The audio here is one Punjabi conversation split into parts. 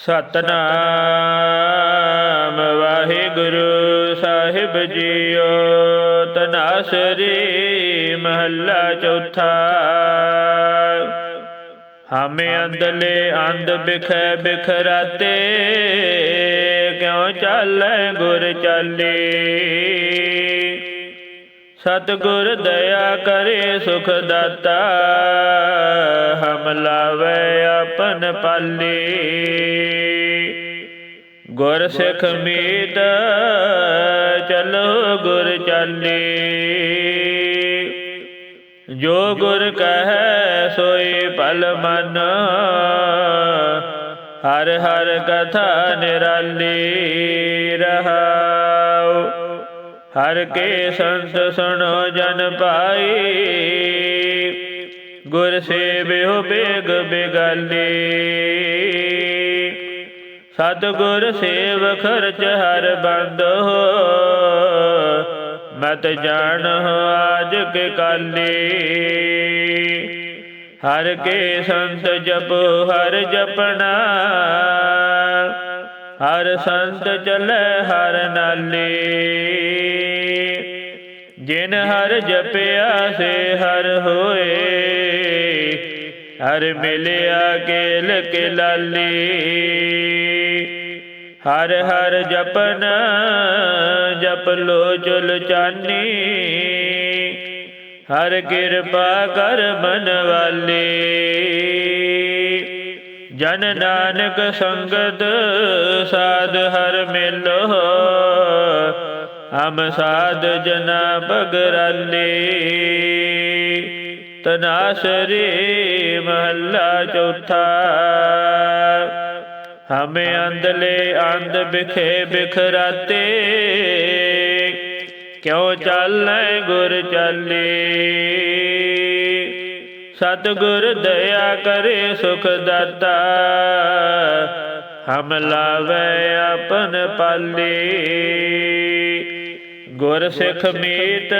ਸਤਨਾਮ ਵਾਹਿਗੁਰੂ ਸਾਹਿਬ ਜੀਓ। ਤਨਾਸਰੀ ਮਹੱਲਾ ਚੌਥਾ। ਹਮੇ ਅੰਦਲੇ ਅੰਧ ਬਿਖੈ ਬਿਖਰਾਤੇ, ਕਿਉ ਚਾਲੈ ਗੁਰ ਚਾਲੀ? ਸਤਿਗੁਰ ਦਇਆ ਕਰੇ ਸੁਖ ਦਾਤਾ, ਹਮ ਲਾਵੇ ਆਪਨ ਪਾਲੀ। ਗੁਰ ਸਿੱਖ ਮੀਤ, ਚਲੋ ਗੁਰ ਚਾਲੀ। ਜੋ ਗੁਰ ਕਹੈ, ਸੋਈ ਭਲ ਮਨ। ਹਰ ਹਰ ਕਥਾ ਨਿਰਾਲੀ ਰਹਾਉ। ਹਰ ਕੇ ਸੰਤ ਸੁਣੋ ਜਨ ਪਾਈ ਗੁਰ ਸੇਵਿਓ ਬੇਗ ਬਿਗਾਲੀ ਸਤਿਗੁਰ ਸੇਵ ਖਰਚ ਹਰ ਬੰਦ ਹੋ। ਮਤ ਜਾਣ ਆਜ ਕੇ ਕਾਲੀ। ਹਰ ਕੇ ਸੰਤ ਜਪ ਹਰ ਜਪਣਾ। ਹਰ ਸੰਤ ਚਲੇ ਹਰ ਨਾਲੀ। ਜਿਨ ਹਰ ਜਪਿਆ ਸੇ ਹਰ ਹੋਏ। ਹਰ ਮਿਲਿਆ ਕੇਲ ਕੇ ਲਾਲੀ ਹਰ ਹਰ ਜਪਨ ਜਪ ਲੋ ਚੁਲ ਚਾਨੀ। ਹਰ ਕਿਰਪਾ ਕਰ ਮਨ ਵਾਲੀ। ਜਨ ਨਾਨਕ ਸੰਗਤ ਸਾਧ ਹਰ ਮਿਲੋ ਹਮ ਸਾਧ ਜਨਾ ਬਗਰਾਲੇ। ਤਨਾਸਰੀ ਮਹੱਲਾ ਚੌਥਾ। ਹਮੇ ਅੰਦਲੇ ਅੰਧ ਬਿਖੇ ਬਿਖਰਾਤੇ। ਕਿਉ ਚਾਲੈ ਗੁਰ ਚਾਲੀ? ਸਤਿਗੁਰ ਦਇਆ ਕਰੇ ਸੁਖ ਦਾਤਾ। ਹਮ ਲਾਵੇ ਆਪਨ ਪਾਲੀ। ਗੁਰ ਸਿੱਖ ਮੀਤ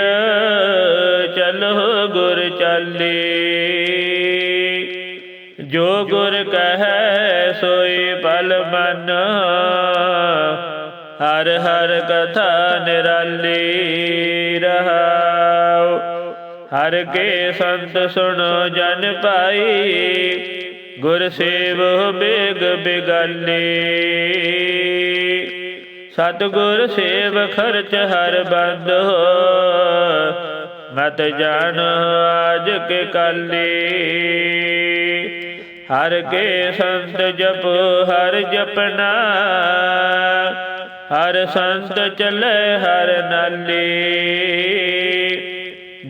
ਚਲੋ ਗੁਰ ਚਾਲੀ। ਜੋ ਗੁਰ ਕਹੈ ਸੋਈ ਪਲ ਮਨ। ਹਰ ਹਰ ਕਥਾ ਨਿਰਾਲੀ ਰਹਾਉ ਹਰ ਕੇ ਸੰਤ ਸੁਣੋ ਜਨ ਪਾਈ ਗੁਰ ਸੇਵੋ ਬੇਗ ਬਿਗਾਲੀ ਸਤਿਗੁਰ ਸੇਵ ਖਰਚ ਹਰ ਬੰਦ ਮਤ ਜਾਣ ਆਜ ਕੇ ਕਾਲੀ ਹਰ ਕੇ ਸੰਤ ਜਪ ਹਰ ਜਪਨਾ। ਹਰ ਸੰਤ ਚਲੇ ਹਰ ਨਾਲੀ।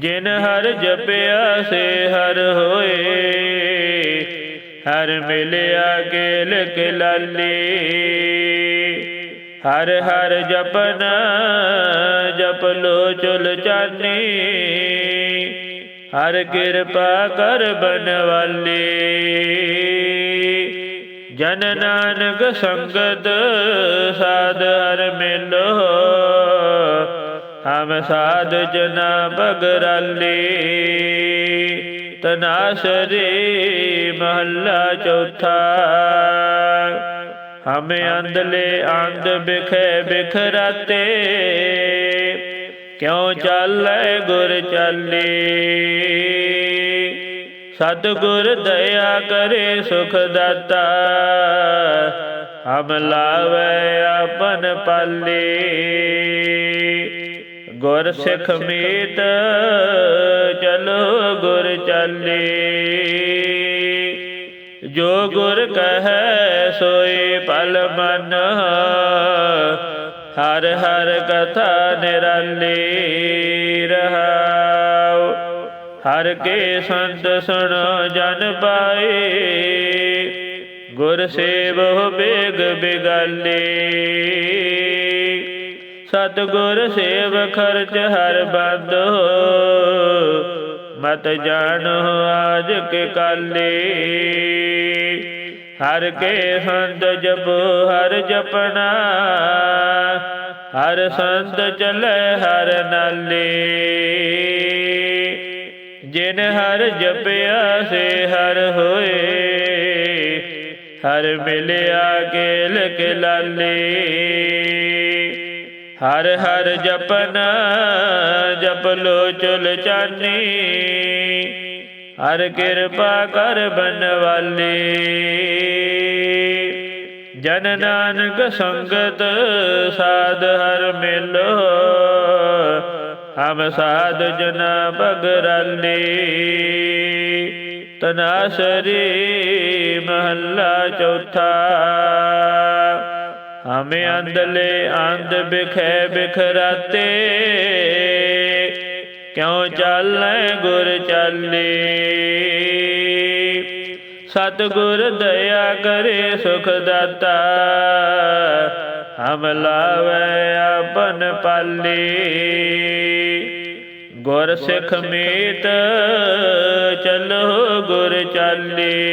ਜਿਨ ਹਰ ਜਪਿਆ ਸੇ ਹਰ ਹੋਏ, ਹਰ ਮਿਲਿਆ ਕੇਲ ਕੇ ਹਰ ਹਰ ਜਪਨਾ, ਜਪ ਲੋ ਚੁਲ ਚਾਨੀ। ਹਰ ਕਿਰਪਾ ਕਰ ਬਨਵਾਲੀ। ਜਨ ਨਾਨਕ ਸੰਗਤ, ਸਾਧ ਹਰ ਮਿਲੋ। ਹਮ ਸਾਧ ਜਨਾ ਬਗਰਾਲੀ ਤਨਾਸਰੀ ਮਹੱਲਾ ਚੌਥਾ। ਹਮੇ ਅੰਦਲੇ ਅੰਧ ਬਿਖੇ ਬਿਖਰਾਤੇ, ਕਿਉ ਚਾਲੈ ਗੁਰ ਚਾਲੀ? ਸਤਿਗੁਰ ਦਇਆ ਕਰੇ ਸੁਖ ਦਾਤਾ, ਹਮ ਲਾਵੇ ਆਪਨ ਪਾਲੀ। ਗੁਰ ਸਿੱਖ ਮੀਤ ਚਲੋ ਗੁਰ ਚਾਲੀ। ਜੋ ਗੁਰ ਕਹੈ ਸੋਈ ਪਲ ਮਨ। ਹਰ ਹਰ ਕਥਾ ਨਿਰਾਲੀ ਰਹਾਉ। ਹਰ ਕੇ ਸੰਤ ਸੁਣੋ ਜਨ ਪਾਏ ਗੁਰ ਸੇਵੋ ਬੇਗ ਬਿਗਾਲੀ। ਸਤਿਗੁਰ ਸੇਵ ਖਰਚ ਹਰ ਬੰਦ ਮਤ ਜਾਣ ਆਜ ਕੇ ਕਾਲੀ। ਹਰ ਕੇ ਸੰਤ ਜਪੋ, ਹਰ ਜਪਣਾ। ਹਰ ਸੰਤ ਚਲੇ, ਹਰ ਨਾਲੀ। ਜਿਨ ਹਰ ਜਪਿਆ, ਸੇ ਹਰ ਹੋਏ। ਹਰ ਮਿਲਿਆ ਕੇਲ ਕੇ ਲਾਲੇ। ਹਰ ਹਰ ਜਪਨ, ਜਪ ਲੋ ਚੁਲ ਚਾਨੀ। ਹਰ ਕਿਰਪਾ ਕਰ ਬਨਵਾਲੇ। ਜਨ ਨਾਨਕ ਸੰਗਤ, ਸਾਧ ਹਰ ਮਿਲੋ। ਹਮ ਸਾਧ ਜਨਾ ਭਗਰਾਲੀ ਤਨਾਸਰੀ ਮਹੱਲਾ ਚੌਥਾ। ਹਮੇ ਅੰਦਲੇ ਅੰਧ ਬਿਖੈ ਬਿਖਰਾਤੇ। ਕਿਉ ਚਾਲੈ ਗੁਰ ਚਾਲੇ? ਸਤਿਗੁਰ ਦਇਆ ਕਰੇ ਸੁਖ ਦਾਤਾ। ਹਮ ਲਾਵੇ ਆਪਨ ਪਾਲੇ। ਗੁਰ ਸਿੱਖ ਮੀਤ ਚਲੋ ਗੁਰ ਚਾਲੇ।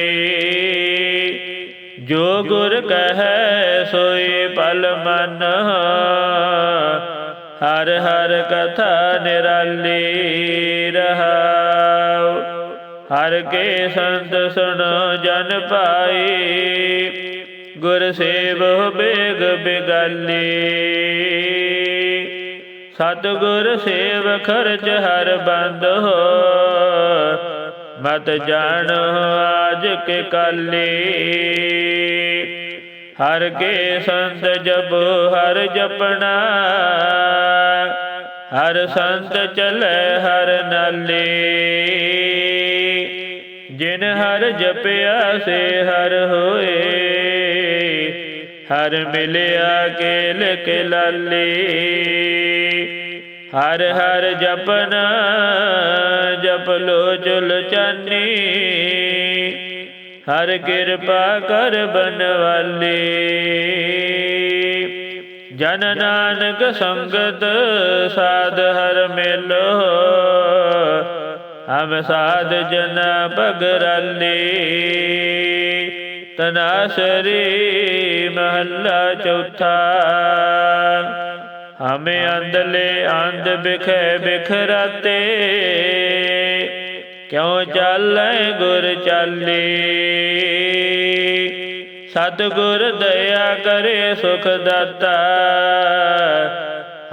ਜੋ ਗੁਰ ਕਹੈ ਸੋਈ ਪਲ ਮਨ। ਹਰ ਹਰ ਕਥਾ ਨਿਰਾਲੀ ਰਹਾਉ। ਹਰ ਕੇ ਸੰਤ ਸੁਣੋ ਜਨ ਪਾਈ। ਗੁਰ ਸੇਵ ਬੇਗ ਬਿਗਾਲੀ। ਸਤਿਗੁਰ ਸੇਵ ਖਰਚ ਹਰ ਬੰਦ ਹੋ। ਮਤ ਜਾਣ ਆਜ ਕੇ ਕਾਲੇ। ਹਰ ਕੇ ਸੰਤ ਜਬ ਹਰ ਜਪਣਾ। ਹਰ ਸੰਤ ਚਲੇ ਹਰ ਨਾਲੇ। ਜਿਨ ਹਰ ਜਪਿਆ ਸੇ ਹਰ ਹੋਏ। ਹਰ ਮਿਲਿਆ ਕੇਲ ਕੇ ਲਾਲੇ। ਹਰ ਹਰ ਜਪਨ, ਜਪ ਲੋ ਚੁਲ ਚਾਨੀ। ਹਰ ਕਿਰਪਾ ਕਰ ਬਨਵਾਲੀ। ਜਨ ਨਾਨਕ ਸੰਗਤ, ਸਾਧ ਹਰ ਮਿਲੋ। ਹਮ ਸਾਧ ਜਨ ਬਗਰਾਲੇ ਤਨਾਸਰੀ ਮਹੱਲਾ ਚੌਥਾ। ਹਮੇ ਅੰਦਲੇ ਅੰਧ ਬਿਖੈ ਬਿਖਰਾਤੇ। ਕਿਉ ਚਾਲੈ ਗੁਰ ਚਾਲੇ? ਸਤਿਗੁਰ ਦਇਆ ਕਰੇ ਸੁਖ ਦਾਤਾ।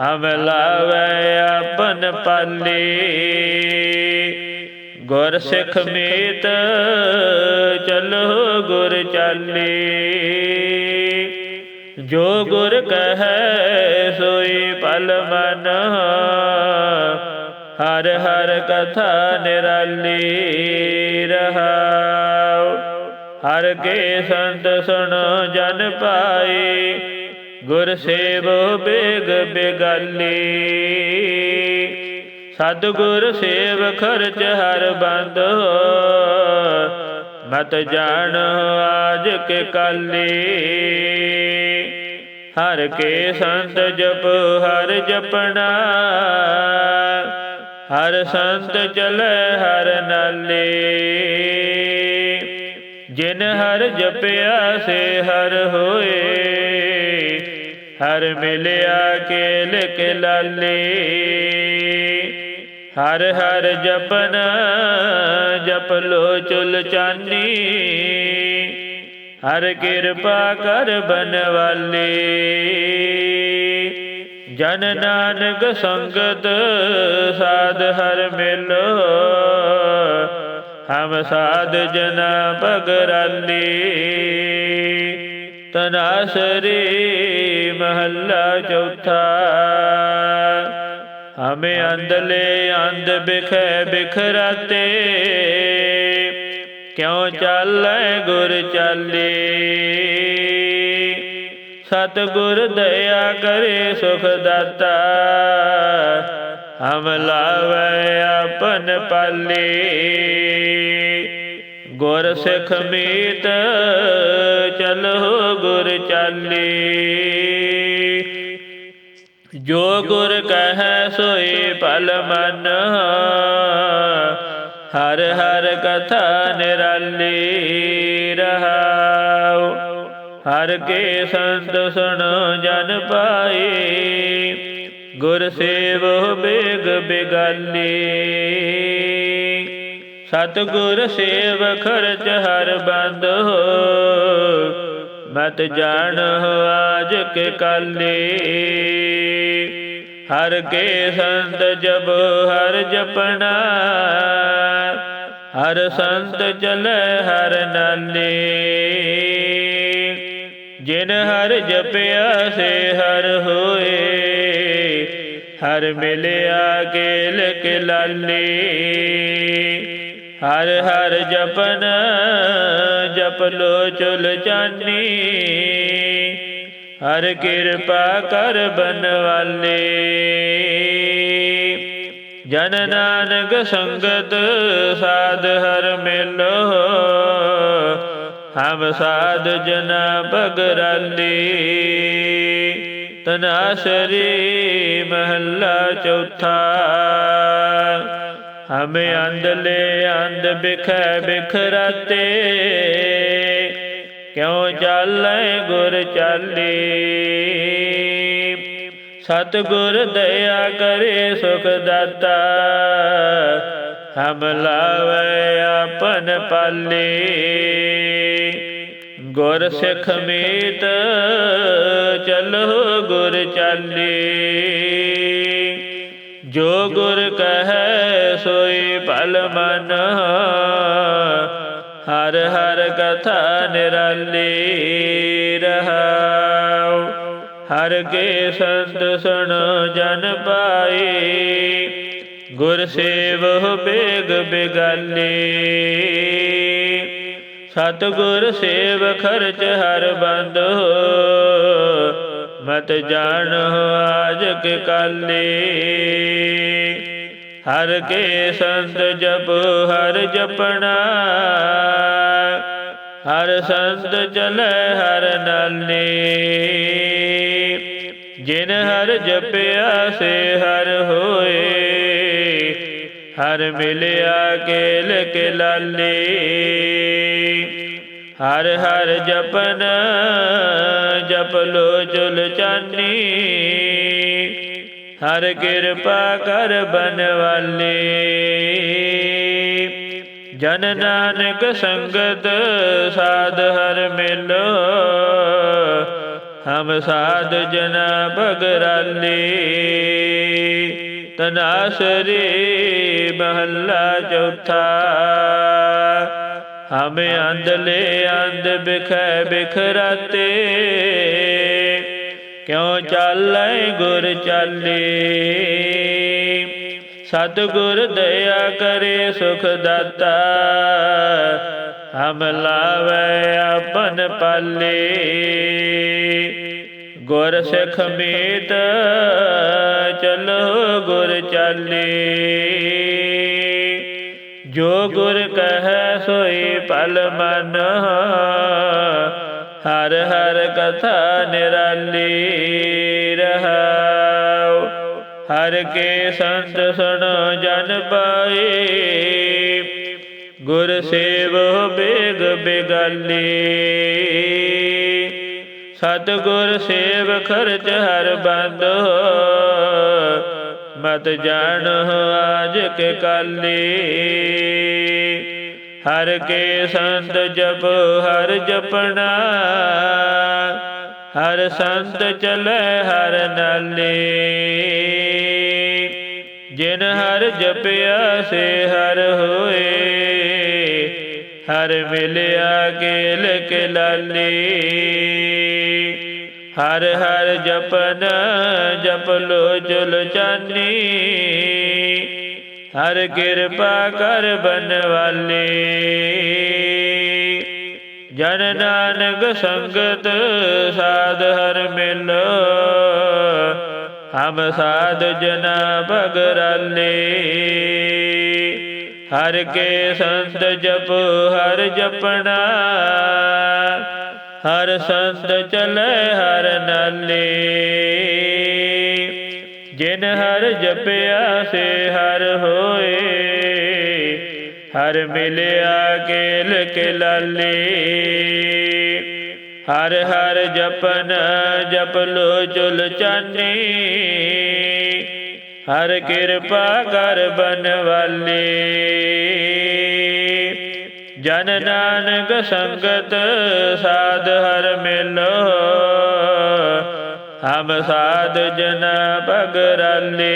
ਹਮ ਲਾਵੇ ਆਪਨ ਪਾਲੀ। ਗੁਰ ਸਿੱਖ ਮੀਤ ਚਲੋ ਗੁਰ ਚਾਲੇ। ਜੋ ਗੁਰ ਕਹੈ ਸੋਈ ਪਲ ਮਨ। ਹਰ ਹਰ ਕਥਾ ਨਿਰਾਲੀ ਰਹਾਉ। ਹਰ ਕੇ ਸੰਤ ਸੁਣੋ ਜਨ ਪਾਈ। ਗੁਰ ਸੇਵੋ ਬੇਗ ਬਿਗਾਲੀ। ਸਤਿਗੁਰ ਸੇਵ ਖਰਚ ਹਰ ਬੰਦ। ਮਤ ਜਾਣ ਆਜ ਕੇ ਕਾਲੀ। ਹਰ ਕੇ ਸੰਤ ਜਪ, ਹਰ ਜਪਣਾ। ਹਰ ਸੰਤ ਚਲੇ, ਹਰ ਨਾਲੇ। ਜਿਨ ਹਰ ਜਪਿਆ, ਸੇ ਹਰ ਹੋਏ। ਹਰ ਮਿਲਿਆ ਕੇਲ ਕੇ ਲਾਲੇ। ਹਰ ਹਰ ਜਪਨ, ਜਪ ਲੋ ਚੁਲ ਚਾਨੀ। ਹਰ ਕਿਰਪਾ ਕਰ ਬਨਵਾਲੇ। ਜਨ ਨਾਨਕ ਸੰਗਤ ਸਾਧ ਹਰ ਮਿਲੋ। ਹਮ ਸਾਧ ਜਨਾ ਬਗਰਾਲੀ ਤਨਾਸਰੀ ਮਹੱਲਾ ਚੌਥਾ। ਹਮੇ ਅੰਦਲੇ ਅੰਧ ਬਿਖੈ ਬਿਖਰਾਤੇ। ਕਿਉ ਚਾਲੈ ਗੁਰ ਚਾਲੇ? ਸਤਿਗੁਰ ਦਇਆ ਕਰੇ ਸੁਖ ਦਾਤਾ। ਹਮ ਲਾਵੇ ਆਪਨ ਪਾਲੇ। ਗੁਰ ਸਿੱਖ ਮੀਤ ਚਲੋ ਗੁਰ ਚਾਲੇ। ਜੋ ਗੁਰ ਕਹੈ ਸੋਏ ਭਲ ਮਨ। ਹਰ ਹਰ ਕਥਾ ਨਿਰਾਲੀ ਰਹਾਉ। ਹਰ ਕੇ ਸੰਤ ਸੁਣੋ ਜਨ ਪਾਈ। ਗੁਰ ਸੇਵੋ ਬੇਗ ਬਿਗਾਲੀ। ਸਤਗੁਰ ਸੇਵ ਖਰਚ ਹਰ ਬੰਦ ਹੋ ਮਤ ਜਾਣ ਆਜ ਕੇ ਕਾਲੇ। ਹਰ ਕੇ ਸੰਤ ਜਬ ਹਰ ਜਪਣਾ। ਹਰ ਸੰਤ ਚਲੇ ਹਰ ਨਾਲੇ ਜਿਨ ਹਰ ਜਪਿਆ ਸੇ ਹਰ ਹੋਏ। ਹਰ ਮਿਲਿਆ ਕੇਲ ਕੇ ਲਾਲੇ। ਹਰ ਹਰ ਜਪਨ ਜਪ ਲੋ ਚੁਲ ਚਾਨੀ। ਹਰ ਕਿਰਪਾ ਕਰ ਬਨਵਾਲੇ। ਜਨ ਨਾਨਕ ਸੰਗਤ ਸਾਧ ਹਰ ਮਿਲੋ। ਹਮ ਸਾਧ ਜਨਾ ਬਗਰਾਲੀ ਤਨਾਸਰੀ ਮਹੱਲਾ ਚੌਥਾ। ਹਮੇ ਅੰਧਲੇ ਅੰਧ ਬਿਖੈ ਬਿਖਰਾਤੇ। ਕਿਉ ਚਾਲੈ ਗੁਰ ਚਾਲੀ? ਸਤਗੁਰ ਦਇਆ ਕਰੇ ਸੁਖ ਦਾਤਾ। ਹਮ ਲਾਵੇ ਆਪਨ ਪਾਲੇ। ਗੁਰ ਸਿੱਖ ਮੀਤ ਚਲੋ ਗੁਰ ਚਾਲੀ। ਜੋ ਗੁਰ ਕਹੈ ਸੋਈ ਭਲ ਮਨ। ਹਰ ਹਰ ਕਥਾ ਨਿਰਾਲੀ ਰਹਾਉ ਹਰ ਕੇ ਸੰਤ ਸੁਣ ਜਨ ਪਾਈ। ਗੁਰ ਸੇਵ ਬੇਗ ਬਿਗਾਲੀ। ਸਤ ਗੁਰ ਸੇਵ ਖਰਚ ਹਰ ਬੰਦ ਮਤ ਜਾਣ ਆਜ ਕੇ ਕਾਲੇ। ਹਰ ਕੇ ਸੰਤ ਜਪ ਹਰ ਜਪਣਾ। ਹਰ ਸੰਤ ਚਲੇ ਹਰ ਨਾਲੇ। ਜਿਨ ਹਰ ਜਪਿਆ ਸੇ ਹਰ ਹੋਏ, ਹਰ ਮਿਲਿਆ ਕੇਲ ਕੇ ਲਾਲੇ ਹਰ ਹਰ ਜਪਨ ਜਪ ਲੋ ਚੁਲ ਚਾਨੀ। ਹਰ ਕਿਰਪਾ ਕਰ ਬਨਵਾਲੇ। ਜਨ ਨਾਨਕ ਸੰਗਤ ਸਾਧ ਹਰ ਮਿਲੋ। ਹਮ ਸਾਧ ਜਨਾ ਬਗਰਾਲੇ ਤਨਾਸਰੇ ਮਹੱਲਾ ਚੌਥਾ। ਹਮੇ ਅੰਧਲੇ ਅੰਧ ਬਿਖੈ ਬਿਖਰਾਤੇ, ਕਿਉ ਚਾਲੈ ਗੁਰ ਚਾਲੀ? ਸਤਗੁਰ ਦਇਆ ਕਰੇ ਸੁਖ ਦਾਤਾ। ਹਮ ਲਾਵੇ ਆਪਨ ਪਾਲੇ। ਗੁਰ ਸਿੱਖ ਮੀਤ ਚਲੋ ਗੁਰ ਚਾਲੀ। ਜੋ ਗੁਰ ਕਹੈ ਸੋਈ ਪਲ ਮਨ। ਹਰ ਹਰ ਕਥਾ ਨਿਰਾਲੀ ਰਹਾਉ ਹਰ ਕੇ ਸੰਤ ਸੁਣੋ ਜਨ ਪਾਏ। ਗੁਰ ਸੇਵੋ ਬੇਗ ਬੇਗਾਲੀ। ਸਤ ਗੁਰ ਸੇਵ ਖਰਚ ਹਰ ਬੰਦ। ਮਤ ਜਾਣ ਆਜ ਕੇ ਕਾਲੀ। ਹਰ ਕੇ ਸੰਤ ਜਪ ਹਰ ਜਪਣਾ। ਹਰ ਸੰਤ ਚਲੇ ਹਰ ਨਾਲੇ। ਜਿਨ ਹਰ ਜਪਿਆ ਸੇ ਹਰ ਹੋਏ। ਹਰ ਮਿਲਿਆ ਕੇਲ ਕੇ ਲਾਲੀ। ਹਰ ਹਰ ਜਪਨ ਜਪ ਲੋ ਜੁਲ ਚਾਨੀ। ਹਰ ਕਿਰਪਾ ਕਰ ਬਨਵਾਲੇ। ਜਨ ਨਾਨਕ ਸੰਗਤ ਸਾਧ ਹਰ ਮਿਲੋ। ਹਮ ਸਾਧ ਜਨਾ ਬਗਰਾਲੇ ਹਰ ਕੇ ਸੰਤ ਜਪ, ਹਰ ਜਪਣਾ। ਹਰ ਸੰਤ ਚਲੇ, ਹਰ ਨਾਲੇ। ਜਿਨ ਹਰ ਜਪਿਆ, ਸੇ ਹਰ ਹੋਏ। ਹਰ ਮਿਲਿਆ ਕੇਲ ਕੇ ਲਾਲੇ ਹਰ ਹਰ ਜਪਨ ਜਪ ਲੋ ਚੁਲ ਚਾਨੀ। ਹਰ ਕਿਰਪਾ ਕਰ ਬਨਵਾਲੇ। ਜਨ ਨਾਨਕ ਸੰਗਤ ਸਾਧ ਹਰ ਮਿਲੋ। ਹਮ ਸਾਧ ਜਨ ਬਗਰਾਲੇ